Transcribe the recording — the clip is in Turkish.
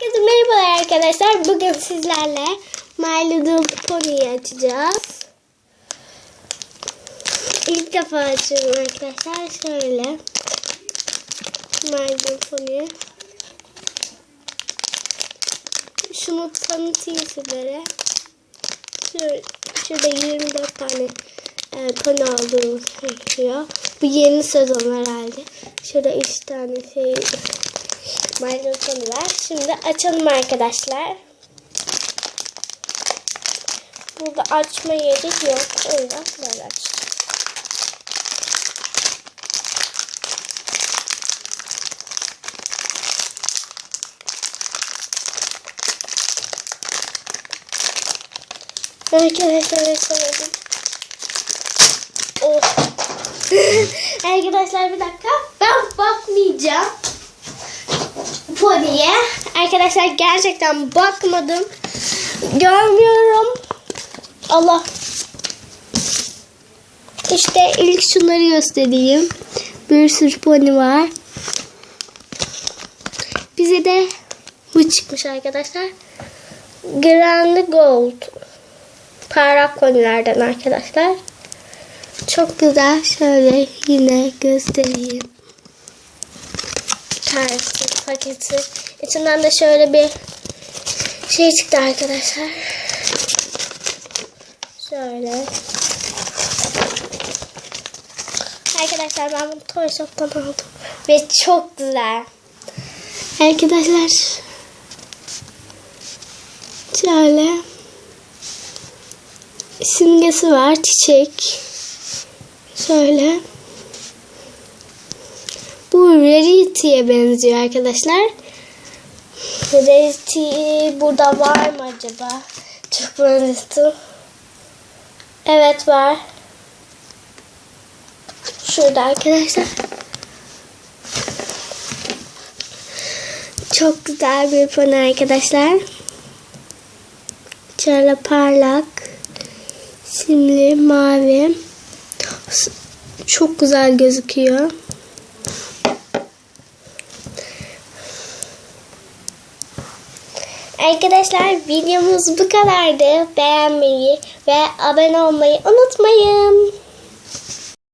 Herkese merhabalar arkadaşlar. Bugün sizlerle My Little Pony'yi açacağız. İlk defa açıyorum arkadaşlar. Şöyle. My Little Pony. Şunu tanıtayım sizlere. Şöyle, şurada 24 tane e, pony olduğumuz gözüküyor. Bu yeni sezon herhalde. Şurada 3 tane şey Maydanoz var. Şimdi açalım arkadaşlar. Burada açma yeri yok. O yüzden böyle açacağım. Arkadaşlar açamadım. Oh. Arkadaşlar bir dakika. Ben bakmayacağım. Pony'e. Arkadaşlar gerçekten bakmadım. Görmüyorum. Allah. İşte ilk şunları göstereyim. Bir sürü pony var. Bize de bu çıkmış arkadaşlar. Grand Gold. Parlak ponylerden arkadaşlar. Çok güzel. Şöyle yine göstereyim tanesi paketi. İçinden de şöyle bir şey çıktı arkadaşlar. Şöyle. Arkadaşlar ben bunu Toy Shop'tan aldım. Ve çok güzel. Arkadaşlar. Şöyle. Simgesi var. Çiçek. Şöyle. Rarity'ye benziyor arkadaşlar. Rarity burada var mı acaba? Çok benziyor. Evet var. Şurada arkadaşlar. Çok güzel bir fon arkadaşlar. Şöyle parlak. Simli, mavi. Çok güzel gözüküyor. Arkadaşlar videomuz bu kadardı. Beğenmeyi ve abone olmayı unutmayın.